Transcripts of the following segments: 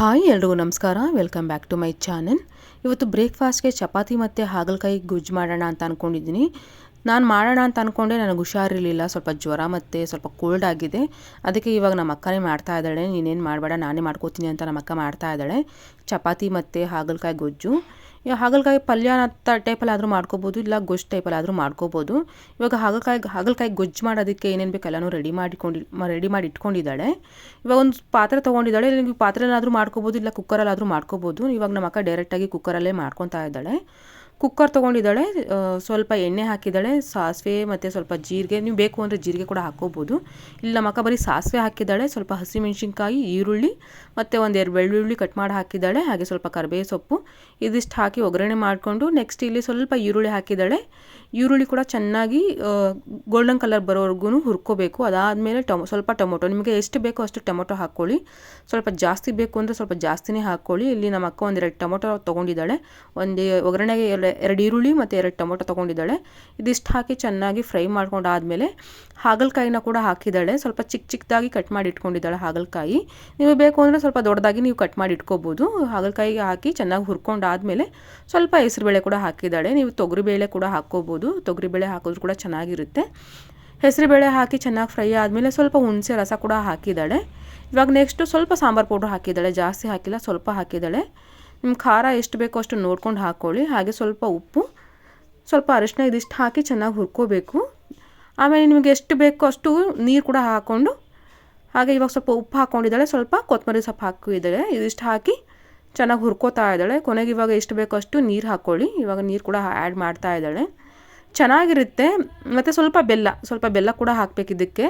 Hi, ಎಲ್ರಿಗೂ ನಮಸ್ಕಾರ. Welcome back to my channel ಇವತ್ತು ಬ್ರೇಕ್ಫಾಸ್ಟ್ಗೆ ಚಪಾತಿ ಮತ್ತು ಹಾಗಲಕಾಯಿ ಗುಜ್ಜು ಮಾಡೋಣ ಅಂತ ಅಂದ್ಕೊಂಡಿದ್ದೀನಿ ನಾನು ಮಾಡೋಣ ಅಂತ ಅಂದ್ಕೊಂಡೆ ನನಗೆ ಹುಷಾರಿರಲಿಲ್ಲ. ಸ್ವಲ್ಪ ಜ್ವರ ಮತ್ತು ಸ್ವಲ್ಪ ಕೋಲ್ಡ್ ಆಗಿದೆ. ಅದಕ್ಕೆ ಇವಾಗ ನಮ್ಮ ಅಕ್ಕನೇ ಮಾಡ್ತಾ ಇದ್ದಾಳೆ. ನೀನೇನು ಮಾಡಬೇಡ, ನಾನೇ ಮಾಡ್ಕೋತೀನಿ ಅಂತ ನಮ್ಮ ಅಕ್ಕ ಮಾಡ್ತಾ ಇದ್ದಾಳೆ. ಚಪಾತಿ ಮತ್ತು ಹಾಗಲಕಾಯಿ ಗೊಜ್ಜು. ಹಾಗಲಕಾಯಿ ಪಲ್ಯ ಟೈಪಲ್ಲಿ ಆದರೂ ಮಾಡ್ಕೋಬೋದು, ಇಲ್ಲ ಗೊಜ್ಜು ಟೈಪಲ್ಲಿ ಆದರೂ ಮಾಡ್ಕೋಬೋದು. ಇವಾಗ ಹಾಗಲಕಾಯಿ ಹಾಗಲಕಾಯಿ ಗೊಜ್ಜು ಮಾಡೋದಕ್ಕೆ ಏನೇನು ಬೇಕು ರೆಡಿ ಮಾಡಿಕೊಂಡು ರೆಡಿ ಮಾಡಿ ಇಟ್ಕೊಂಡಿದ್ದಾಳೆ. ಇವಾಗ ಒಂದು ಪಾತ್ರೆ ತೊಗೊಂಡಿದ್ದಾಳೆ ಪಾತ್ರೆನಾದರೂ ಮಾಡ್ಕೋಬೋದು, ಇಲ್ಲ ಕುಕ್ಕರಲ್ಲಾದರೂ ಮಾಡ್ಕೋಬೋದು. ಇವಾಗ ನಮ್ಮ ಅಕ್ಕ ಡೈರೆಕ್ಟಾಗಿ ಕುಕ್ಕರಲ್ಲೇ ಮಾಡ್ಕೊತಾ ಇದ್ದಾಳೆ. ಕುಕ್ಕರ್ ತೊಗೊಂಡಿದ್ದಾಳೆ ಸ್ವಲ್ಪ ಎಣ್ಣೆ ಹಾಕಿದ್ದಾಳೆ, ಸಾಸಿವೆ ಮತ್ತು ಸ್ವಲ್ಪ ಜೀರಿಗೆ, ನೀವು ಬೇಕು ಅಂದರೆ ಜೀರಿಗೆ ಕೂಡ ಹಾಕ್ಕೋಬೋದು ಇಲ್ಲಿ ನಮ್ಮ ಅಕ್ಕ ಬರೀ ಸಾಸಿವೆ ಹಾಕಿದ್ದಾಳೆ, ಸ್ವಲ್ಪ ಹಸಿಮೆಣಸಿನ್ಕಾಯಿ, ಈರುಳ್ಳಿ ಮತ್ತು ಒಂದೆರಡು ಬೆಳ್ಳುಳ್ಳಿ ಕಟ್ ಮಾಡಿ ಹಾಕಿದ್ದಾಳೆ, ಹಾಗೆ ಸ್ವಲ್ಪ ಕರಿಬೇವು ಸೊಪ್ಪು. ಇದಿಷ್ಟು ಹಾಕಿ ಒಗ್ಗರಣೆ ಮಾಡಿಕೊಂಡು ನೆಕ್ಸ್ಟ್ ಇಲ್ಲಿ ಸ್ವಲ್ಪ ಈರುಳ್ಳಿ ಹಾಕಿದ್ದಾಳೆ. ಈರುಳ್ಳಿ ಕೂಡ ಚೆನ್ನಾಗಿ ಗೋಲ್ಡನ್ ಕಲರ್ ಬರೋವರೆಗೂ ಹುರ್ಕೋಬೇಕು. ಅದಾದಮೇಲೆ ಟೊಮೊ, ಸ್ವಲ್ಪ ಟೊಮೊಟೊ, ನಿಮಗೆ ಎಷ್ಟು ಬೇಕೋ ಅಷ್ಟು ಟೊಮೊಟೊ ಹಾಕ್ಕೊಳ್ಳಿ. ಸ್ವಲ್ಪ ಜಾಸ್ತಿ ಬೇಕು ಅಂದರೆ ಸ್ವಲ್ಪ ಜಾಸ್ತಿನೇ ಹಾಕ್ಕೊಳ್ಳಿ. ಇಲ್ಲಿ ನಮ್ಮ ಅಕ್ಕ ಒಂದೆರಡು ಟೊಮೊಟೊ ತೊಗೊಂಡಿದ್ದಾಳೆ. ಒಂದು ಒಗ್ಗರಣೆಗೆ ಎರಡು ಈರುಳ್ಳಿ ಮತ್ತು ಎರಡು ಟೊಮೊಟೊ ತೊಗೊಂಡಿದ್ದಾಳೆ. ಇದಿಷ್ಟು ಹಾಕಿ ಚೆನ್ನಾಗಿ ಫ್ರೈ ಮಾಡ್ಕೊಂಡಾದಮೇಲೆ ಹಾಗಲಕಾಯಿನ ಕೂಡ ಹಾಕಿದ್ದಾಳೆ. ಸ್ವಲ್ಪ ಚಿಕ್ಕ ಚಿಕ್ಕದಾಗಿ ಕಟ್ ಮಾಡಿ ಇಟ್ಕೊಂಡಿದ್ದಾಳೆ ಹಾಗಲಕಾಯಿ. ನೀವು ಬೇಕು ಅಂದರೆ ಸ್ವಲ್ಪ ದೊಡ್ಡದಾಗಿ ನೀವು ಕಟ್ ಮಾಡಿ ಇಟ್ಕೋಬೋದು. ಹಾಗಲಕಾಯಿಗೆ ಹಾಕಿ ಚೆನ್ನಾಗಿ ಹುರ್ಕೊಂಡಾದಮೇಲೆ ಸ್ವಲ್ಪ ಹೆಸರುಬೇಳೆ ಕೂಡ ಹಾಕಿದ್ದಾಳೆ. ನೀವು ತೊಗರಿಬೇಳೆ ಕೂಡ ಹಾಕ್ಕೋಬೋದು. ತೊಗರಿಬೇಳೆ ಹಾಕಿದ್ರು ಕೂಡ ಚೆನ್ನಾಗಿರುತ್ತೆ. ಹೆಸರುಬೇಳೆ ಹಾಕಿ ಚೆನ್ನಾಗಿ ಫ್ರೈ ಆದಮೇಲೆ ಸ್ವಲ್ಪ ಹುಣಸೆ ರಸ ಕೂಡ ಹಾಕಿದ್ದಾಳೆ. ಇವಾಗ ನೆಕ್ಸ್ಟು ಸ್ವಲ್ಪ ಸಾಂಬಾರು ಪೌಡ್ರ್ ಹಾಕಿದ್ದಾಳೆ. ಜಾಸ್ತಿ ಹಾಕಿಲ್ಲ, ಸ್ವಲ್ಪ ಹಾಕಿದ್ದಾಳೆ. ನಿಮ್ಮ ಖಾರ ಎಷ್ಟು ಬೇಕೋ ಅಷ್ಟು ನೋಡ್ಕೊಂಡು ಹಾಕ್ಕೊಳ್ಳಿ ಹಾಗೆ ಸ್ವಲ್ಪ ಉಪ್ಪು, ಸ್ವಲ್ಪ ಅರಿಶಿನ ಇದಿಷ್ಟು ಹಾಕಿ ಚೆನ್ನಾಗಿ ಹುರ್ಕೋಬೇಕು. ಆಮೇಲೆ ನಿಮಗೆ ಎಷ್ಟು ಬೇಕೋ ಅಷ್ಟು ನೀರು ಕೂಡ ಹಾಕ್ಕೊಂಡು ಹಾಗೆ ಇವಾಗ ಸ್ವಲ್ಪ ಉಪ್ಪು ಹಾಕ್ಕೊಂಡಿದ್ದಾಳೆ ಸ್ವಲ್ಪ ಕೊತ್ತಂಬರಿ ಸೊಪ್ಪು ಹಾಕಿದ್ದಾಳೆ. ಇದಿಷ್ಟು ಹಾಕಿ ಚೆನ್ನಾಗಿ ಹುರ್ಕೋತಾ ಇದ್ದಾಳೆ. ಕೊನೆಗೆ ಇವಾಗ ಎಷ್ಟು ಬೇಕೋ ಅಷ್ಟು ನೀರು ಹಾಕ್ಕೊಳ್ಳಿ ಇವಾಗ ನೀರು ಕೂಡ ಆ್ಯಡ್ ಮಾಡ್ತಾ ಇದ್ದಾಳೆ. ಚೆನ್ನಾಗಿರುತ್ತೆ. ಮತ್ತು ಸ್ವಲ್ಪ ಬೆಲ್ಲ ಸ್ವಲ್ಪ ಬೆಲ್ಲ ಕೂಡ ಹಾಕ್ಬೇಕು ಇದಕ್ಕೆ.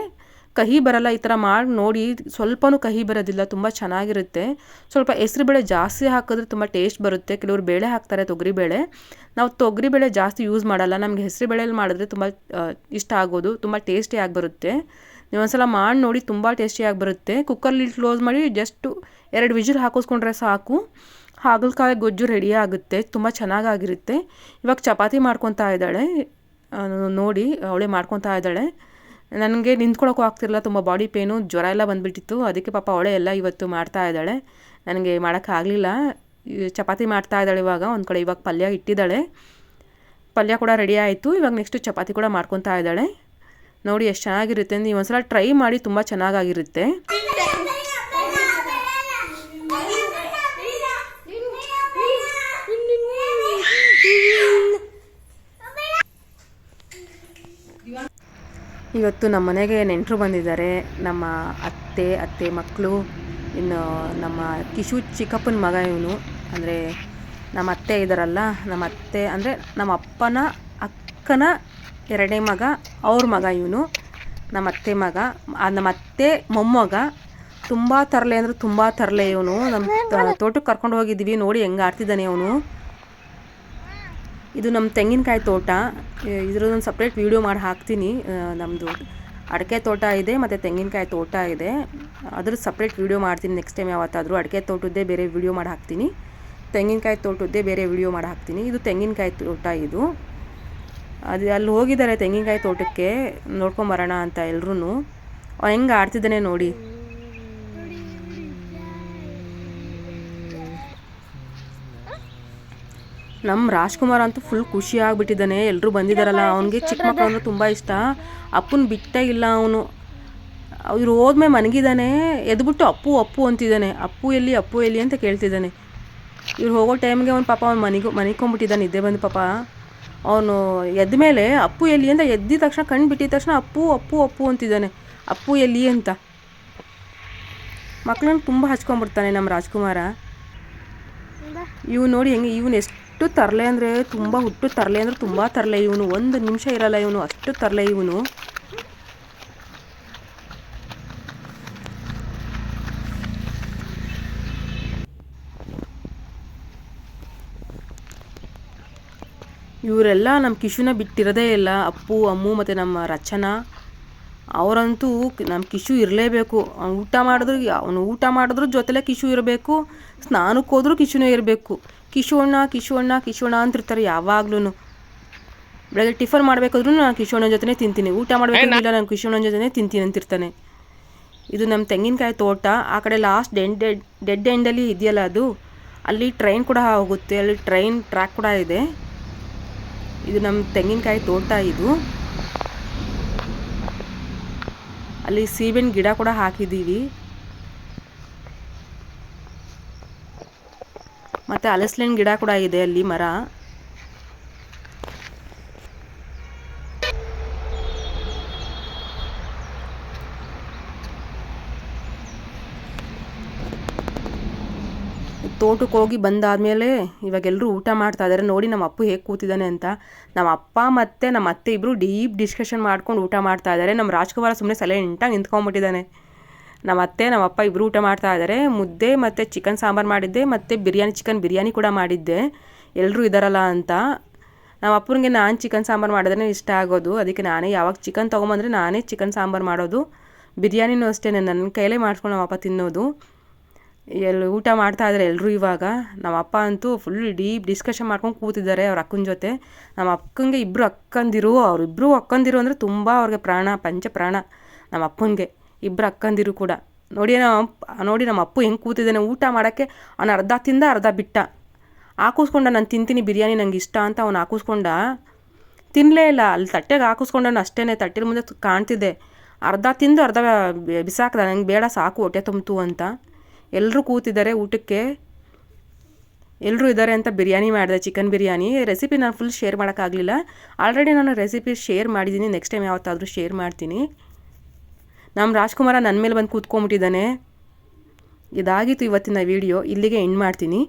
ಕಹಿ ಬರಲ್ಲ ಈ ಥರ ಮಾಡಿ, ನೋಡಿ. ಸ್ವಲ್ಪನೂ ಕಹಿ ಬರೋದಿಲ್ಲ, ತುಂಬ ಚೆನ್ನಾಗಿರುತ್ತೆ. ಸ್ವಲ್ಪ ಹೆಸ್ರುಬೇಳೆ ಜಾಸ್ತಿ ಹಾಕಿದ್ರೆ ತುಂಬ ಟೇಸ್ಟ್ ಬರುತ್ತೆ. ಕೆಲವರು ಬೇಳೆ ಹಾಕ್ತಾರೆ, ತೊಗರಿಬೇಳೆ. ನಾವು ತೊಗರಿಬೇಳೆ ಜಾಸ್ತಿ ಯೂಸ್ ಮಾಡಲ್ಲ. ನಮಗೆ ಹೆಸರುಬೇಳೆಯಲ್ಲಿ ಮಾಡಿದ್ರೆ ತುಂಬ ಇಷ್ಟ ಆಗೋದು, ತುಂಬ ಟೇಸ್ಟಿಯಾಗಿ ಬರುತ್ತೆ. ನೀವು ಒಂದ್ಸಲ ಮಾಡಿ ನೋಡಿ, ತುಂಬ ಟೇಸ್ಟಿಯಾಗಿ ಬರುತ್ತೆ. ಕುಕ್ಕರ್ಲಿ ಕ್ಲೋಸ್ ಮಾಡಿ ಜಸ್ಟು ಎರಡು ವಿಜಿಲ್ ಹಾಕಿಸ್ಕೊಂಡ್ರೆ ಸಾಕು. ಹಾಗಲಕಾಯಿ ಗೊಜ್ಜು ರೆಡಿ ಆಗುತ್ತೆ, ತುಂಬ ಚೆನ್ನಾಗಾಗಿರುತ್ತೆ. ಇವಾಗ ಚಪಾತಿ ಮಾಡ್ಕೊತಾ ಇದ್ದಾಳೆ. ನೋಡಿ, ಅವಳೇ ಮಾಡ್ಕೊತಾ ಇದ್ದಾಳೆ. ನನಗೆ ನಿಂತ್ಕೊಳ್ಳೋಕ್ಕೂ ಆಗ್ತಿರಲ್ಲ ತುಂಬ ಬಾಡಿ ಪೇನು ಜ್ವರ ಎಲ್ಲ ಬಂದುಬಿಟ್ಟಿತ್ತು. ಅದಕ್ಕೆ ಪಾಪ ಅವಳೇ ಎಲ್ಲ ಇವತ್ತು ಮಾಡ್ತಾ ಇದ್ದಾಳೆ. ನನಗೆ ಮಾಡೋಕ್ಕಾಗಲಿಲ್ಲ ಚಪಾತಿ ಮಾಡ್ತಾ ಇದ್ದಾಳೆ ಇವಾಗ. ಒಂದು ಕಡೆ ಇವಾಗ ಪಲ್ಯ ಇಟ್ಟಿದ್ದಾಳೆ. ಪಲ್ಯ ಕೂಡ ರೆಡಿ ಆಯಿತು. ಇವಾಗ ನೆಕ್ಸ್ಟು ಚಪಾತಿ ಕೂಡ ಮಾಡ್ಕೊತಾ ಇದ್ದಾಳೆ. ನೋಡಿ, ಎಷ್ಟು ಚೆನ್ನಾಗಿರುತ್ತೆ ನೀವು ಒಂದ್ಸಲ ಟ್ರೈ ಮಾಡಿ ತುಂಬ ಚೆನ್ನಾಗಾಗಿರುತ್ತೆ. ಇವತ್ತು ನಮ್ಮ ಮನೆಗೆ ನೆಂಟರು ಬಂದಿದ್ದಾರೆ. ನಮ್ಮ ಅತ್ತೆ ಅತ್ತೆ ಮಕ್ಕಳು ಇನ್ನು ನಮ್ಮ ಕಿಶು ಚಿಕ್ಕಪ್ಪನ ಮಗ ಇವನು. ಅಂದರೆ ನಮ್ಮ ಅತ್ತೆ ಇದ್ದಾರಲ್ಲ, ನಮ್ಮ ಅತ್ತೆ, ಅಂದರೆ ನಮ್ಮ ಅಪ್ಪನ, ಅಕ್ಕನ ಎರಡನೇ ಮಗ, ಅವ್ರ ಮಗ ಇವನು. ನಮ್ಮ ಅತ್ತೆ ಮಗ ನಮ್ಮ ಅತ್ತೆ ಮೊಮ್ಮಗ, ತುಂಬ ತರಲೆ ಅಂದರೆ ತುಂಬ ತರಲೆ ಇವನು. ನಮ್ಮ ತೋಟಕ್ಕೆ ಕರ್ಕೊಂಡು ಹೋಗಿದ್ದೀವಿ ನೋಡಿ ಹೆಂಗೆ ಆಡ್ತಿದ್ದಾನೆ ಅವನು. ಇದು ನಮ್ಮ ತೆಂಗಿನಕಾಯಿ ತೋಟ. ಇದ್ರದ್ದೊಂದು ಸಪ್ರೇಟ್ ವೀಡಿಯೋ ಮಾಡಿ ಹಾಕ್ತೀನಿ. ನಮ್ಮದು ಅಡಿಕೆ ತೋಟ ಇದೆ, ಮತ್ತು ತೆಂಗಿನಕಾಯಿ ತೋಟ ಇದೆ. ಅದ್ರ ಸಪ್ರೇಟ್ ವೀಡಿಯೋ ಮಾಡ್ತೀನಿ. ನೆಕ್ಸ್ಟ್ ಟೈಮ್ ಯಾವತ್ತಾದರೂ ಅಡಿಕೆ ತೋಟದ್ದೇ ಬೇರೆ ವೀಡಿಯೋ ಮಾಡಿ ಹಾಕ್ತೀನಿ. ತೆಂಗಿನಕಾಯಿ ತೋಟದ್ದೇ ಬೇರೆ ವೀಡಿಯೋ ಮಾಡಿ ಹಾಕ್ತೀನಿ. ಇದು ತೆಂಗಿನಕಾಯಿ ತೋಟ ಇದು. ಅದು ಅಲ್ಲಿ ಹೋಗಿದ್ದಾರೆ ತೆಂಗಿನಕಾಯಿ ತೋಟಕ್ಕೆ, ನೋಡ್ಕೊಂಬರೋಣ ಅಂತ ಎಲ್ರೂ ಹೆಂಗೆ ಆಡ್ತಿದ್ದಾನೆ ನೋಡಿ. ನಮ್ಮ ರಾಜ್ಕುಮಾರ್ ಅಂತೂ ಫುಲ್ ಖುಷಿ ಆಗ್ಬಿಟ್ಟಿದ್ದಾನೆ. ಎಲ್ಲರೂ ಬಂದಿದ್ದಾರಲ್ಲ, ಅವನಿಗೆ ಚಿಕ್ಕ ಮಕ್ಕಳು ಅಂದ್ರೆ ತುಂಬ ಇಷ್ಟ. ಅಪ್ಪನ ಬಿಟ್ಟೇ ಇಲ್ಲ ಅವನು. ಇವ್ರು ಹೋದ್ಮೇಲೆ ಮನಗಿದ್ದಾನೆ ಎದ್ಬಿಟ್ಟು ಅಪ್ಪು ಅಪ್ಪು ಅಂತಿದ್ದಾನೆ. ಅಪ್ಪು ಎಲ್ಲಿ ಅಪ್ಪು ಎಲ್ಲಿ ಅಂತ ಕೇಳ್ತಿದ್ದಾನೆ. ಇವ್ರು ಹೋಗೋ ಟೈಮ್ಗೆ ಅವ್ನು ಪಾಪ ಅವ್ನು ಮನೆಗೆ ಮನಿಕೊಂಬಿಟ್ಟಿದ್ದಾನೆ ನಿದ್ದೆ ಬಂದು ಪಾಪ. ಅವನು ಎದ್ದ ಮೇಲೆ ಅಪ್ಪು ಎಲ್ಲಿ ಅಂತ ಎದ್ದಿದ ತಕ್ಷಣ, ಕಣ್ಣು ಬಿಟ್ಟಿದ ತಕ್ಷಣ ಅಪ್ಪು ಅಪ್ಪು ಅಪ್ಪು ಅಂತಿದ್ದಾನೆ. ಅಪ್ಪು ಎಲ್ಲಿ ಅಂತ. ಮಕ್ಕಳನ್ನ ತುಂಬ ಹಚ್ಕೊಂಡ್ಬಿಡ್ತಾನೆ ನಮ್ಮ ರಾಜ್ಕುಮಾರ. ಇವ್ನು ನೋಡಿ ಹೆಂಗೆ, ಇವನು ಎಷ್ಟು ತರಲೆ ಅಂದರೆ ತುಂಬ ಹುಟ್ಟು ತರಲೆ ಅಂದರೆ ತುಂಬ ತರಲೆ. ಇವನು ಒಂದು ನಿಮಿಷ ಇರಲ್ಲ, ಇವನು ಅಷ್ಟು ತರಲೆ ಇವನು. ಇವರೆಲ್ಲ ನಮ್ಮ ಕಿಶುನ ಬಿಟ್ಟಿರೋದೇ ಇಲ್ಲ. ಅಪ್ಪು, ಅಮ್ಮು ಮತ್ತು ನಮ್ಮ ರಚನಾ. ಅವರಂತೂ ನಮ್ಮ ಕಿಶು ಇರಲೇಬೇಕು. ಅವ್ನು ಊಟ ಮಾಡಿದ್ರು, ಅವನು ಊಟ ಮಾಡಿದ್ರು ಜೊತೆಲೇ ಕಿಶು ಇರಬೇಕು. ಸ್ನಾನಕ್ಕೆ ಹೋದ್ರೂ ಕಿಶುನೇ ಇರಬೇಕು. ಕಿಶು ಅಣ್ಣ ಕಿಶು ಅಣ್ಣ ಕಿಶು ಅಣ್ಣ ಅಂತಿರ್ತಾರೆ ಯಾವಾಗ್ಲೂ ಬೆಳಗ್ಗೆ ಟಿಫನ್ ಮಾಡಬೇಕಾದ್ರೂ ನಾನು ಕಿಶೋಣ್ಣನ ಜೊತೆನೇ ತಿಂತೀನಿ. ಊಟ ಮಾಡಬೇಕಾಗಿಲ್ಲ ನಾನು ಕಿಶೋಣ್ಣನ ಜೊತೆನೇ ತಿಂತೀನಿ ಅಂತಿರ್ತಾನೆ. ಇದು ನಮ್ಮ ತೆಂಗಿನಕಾಯಿ ತೋಟ. ಆ ಕಡೆ ಲಾಸ್ಟ್ ಡೆಡ್ ಡೆಡ್ ಡೆಡ್ ಎಂಡಲ್ಲಿ ಇದೆಯಲ್ಲ ಅದು. ಅಲ್ಲಿ ಟ್ರೈನ್ ಕೂಡ ಹೋಗುತ್ತೆ. ಅಲ್ಲಿ ಟ್ರೈನ್ ಟ್ರ್ಯಾಕ್ ಕೂಡ ಇದೆ. ಇದು ನಮ್ಮ ತೆಂಗಿನಕಾಯಿ ತೋಟ ಇದು. ಅಲ್ಲಿ ಸೀಬೆನ್ ಗಿಡ ಕೂಡ ಹಾಕಿದ್ದೀವಿ. ಮತ್ತು ಹಲಸಿನ ಗಿಡ ಕೂಡ ಇದೆ ಅಲ್ಲಿ ಮರ. ತೋಟಕ್ಕೆ ಹೋಗಿ ಬಂದಾದಮೇಲೆ ಇವಾಗೆಲ್ಲರೂ ಊಟ ಮಾಡ್ತಾ ಇದ್ದಾರೆ ನೋಡಿ ನಮ್ಮ ಅಪ್ಪು ಹೇಗೆ ಕೂತಿದ್ದಾನೆ ಅಂತ. ನಮ್ಮ ಅಪ್ಪ ಮತ್ತು ನಮ್ಮ ಅತ್ತೆ ಇಬ್ಬರು ಡೀಪ್ ಡಿಸ್ಕಷನ್ ಮಾಡ್ಕೊಂಡು ಊಟ ಮಾಡ್ತಾ ಇದ್ದಾರೆ ನಮ್ಮ ರಾಜ್ಕುಮಾರ ಸುಮ್ಮನೆ ಸೈಲೆಂಟಾಗಿ ನಿಂತ್ಕೊಂಡ್ಬಿಟ್ಟಿದ್ದಾನೆ ನಮ್ಮ ಅತ್ತೆ, ನಮ್ಮ ಅಪ್ಪ ಇಬ್ಬರು ಊಟ ಮಾಡ್ತಾ ಇದ್ದಾರೆ ಮುದ್ದೆ ಮತ್ತು ಚಿಕನ್ ಸಾಂಬಾರು ಮಾಡಿದ್ದೆ. ಮತ್ತು ಬಿರಿಯಾನಿ, ಚಿಕನ್ ಬಿರಿಯಾನಿ ಕೂಡ ಮಾಡಿದ್ದೆ. ಎಲ್ಲರೂ ಇದ್ದಾರಲ್ಲ ಅಂತ. ನಮ್ಮ ಅಪ್ಪನಿಗೆ ನಾನು ಚಿಕನ್ ಸಾಂಬಾರು ಮಾಡಿದ್ರೆ ಇಷ್ಟ ಆಗೋದು. ಅದಕ್ಕೆ ನಾನೇ ಯಾವಾಗ ಚಿಕನ್ ತೊಗೊಂಬಂದರೆ ನಾನೇ ಚಿಕನ್ ಸಾಂಬಾರು ಮಾಡೋದು. ಬಿರಿಯಾನಿನೂ ಅಷ್ಟೇ ನನ್ನ ಕೈಲೇ ಮಾಡ್ಕೊಂಡು ನಮ್ಮ ಅಪ್ಪ ತಿನ್ನೋದು. ಎಲ್ಲಿ ಊಟ ಮಾಡ್ತಾ ಇದ್ದಾರೆ ಎಲ್ಲರೂ ಇವಾಗ. ನಮ್ಮ ಅಪ್ಪ ಅಂತೂ ಫುಲ್ ಡೀಪ್ ಡಿಸ್ಕಷನ್ ಮಾಡ್ಕೊಂಡು ಕೂತಿದ್ದಾರೆ ಅವ್ರ ಅಕ್ಕನ ಜೊತೆ. ನಮ್ಮ ಅಕ್ಕನಿಗೆ ಇಬ್ಬರು ಅಕ್ಕಂದಿರು ಅವರಿಬ್ಬರು ಅಕ್ಕಂದಿರು ಅಂದರೆ ತುಂಬ ಅವ್ರಿಗೆ ಪ್ರಾಣ, ಪಂಚ ಪ್ರಾಣ ನಮ್ಮ ಅಪ್ಪನಿಗೆ. ಇಬ್ಬರು ಅಕ್ಕಂದಿರು ಕೂಡ. ನೋಡಿ ನಮ್ಮ ನೋಡಿ ನಮ್ಮ ಅಪ್ಪು ಹೆಂಗೆ ಕೂತಿದ್ದಾನೆ. ಊಟ ಮಾಡೋಕ್ಕೆ ಅವನು ಅರ್ಧ ತಿಂದ, ಅರ್ಧ ಬಿಟ್ಟ. ಹಾಕಿಸ್ಕೊಂಡ, ನಾನು ತಿಂತೀನಿ ಬಿರಿಯಾನಿ ನಂಗೆ ಇಷ್ಟ ಅಂತ ಅವ್ನು ಹಾಕಿಸ್ಕೊಂಡ. ತಿನ್ನಲೇ ಇಲ್ಲ. ಅಲ್ಲಿ ತಟ್ಟೆಗೆ ಹಾಕಿಸ್ಕೊಂಡನು ಅಷ್ಟೇ ತಟ್ಟೆಲಿ ಮುಂದೆ ಕಾಣ್ತಿದ್ದೆ. ಅರ್ಧ ತಿಂದು, ಅರ್ಧ ಬಿಸಾಕ್ದ. ನಂಗೆ ಬೇಡ, ಸಾಕು, ಹೊಟ್ಟೆ ತುಂಬಿತು ಅಂತ. ಎಲ್ಲರೂ ಕೂತಿದ್ದಾರೆ ಊಟಕ್ಕೆ. ಎಲ್ಲರೂ ಇದ್ದಾರೆ ಅಂತ ಬಿರಿಯಾನಿ ಮಾಡಿದೆ, ಚಿಕನ್ ಬಿರಿಯಾನಿ. ರೆಸಿಪಿ ನಾನು ಫುಲ್ ಶೇರ್ ಮಾಡೋಕ್ಕಾಗಲಿಲ್ಲ. ಆಲ್ರೆಡಿ ನಾನು ರೆಸಿಪಿ ಶೇರ್ ಮಾಡಿದ್ದೀನಿ. ನೆಕ್ಸ್ಟ್ ಟೈಮ್ ಯಾವತ್ತಾದರೂ ಶೇರ್ ಮಾಡ್ತೀನಿ. ನಮ್ಮ ರಾಜ್ಕುಮಾರ ನನ್ನ ಮೇಲೆ ಬಂದು ಕೂತ್ಕೊಂಬಿಟ್ಟಿದ್ದಾನೆ ಇದಾಗಿತ್ತು ಇವತ್ತಿನ ವೀಡಿಯೋ ಇಲ್ಲಿಗೆ ಎಂಡ್ ಮಾಡ್ತೀನಿ.